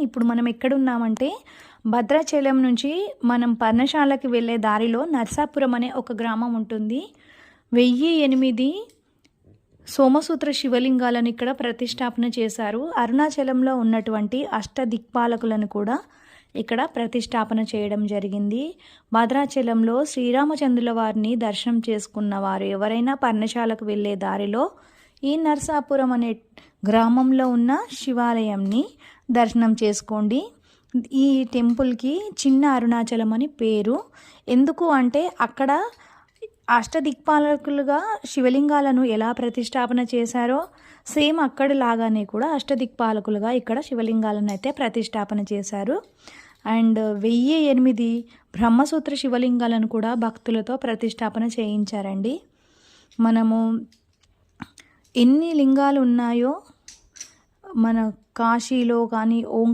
ఇప్పుడు మనం ఎక్కడున్నామంటే భద్రాచలం నుంచి మనం పర్ణశాలకి వెళ్ళే దారిలో నర్సాపురం అనే ఒక గ్రామం ఉంటుంది. వెయ్యి ఎనిమిది సోమసూత్ర శివలింగాలను ఇక్కడ ప్రతిష్టాపన చేశారు. అరుణాచలంలో ఉన్నటువంటి అష్టదిక్పాలకులను కూడా ఇక్కడ ప్రతిష్టాపన చేయడం జరిగింది. భద్రాచలంలో శ్రీరామచంద్రుల వారిని దర్శనం చేసుకున్న వారు ఎవరైనా పర్ణశాలకు వెళ్ళే దారిలో ఈ నర్సాపురం అనే గ్రామంలో ఉన్న శివాలయంని దర్శనం చేసుకోండి. ఈ టెంపుల్కి చిన్న అరుణాచలం అని పేరు. ఎందుకు అంటే అక్కడ అష్టదిక్పాలకులుగా శివలింగాలను ఎలా ప్రతిష్టాపన చేశారో సేమ్ అక్కడ లాగానే కూడా అష్టదిక్పాలకులుగా ఇక్కడ శివలింగాలను అయితే ప్రతిష్టాపన చేశారు. అండ్ వెయ్యి ఎనిమిది బ్రహ్మసూత్ర శివలింగాలను కూడా భక్తులతో ప్రతిష్టాపన చేయించారండి. మనము ఎన్ని లింగాలు ఉన్నాయో మన కాశీలో కానీ ఓం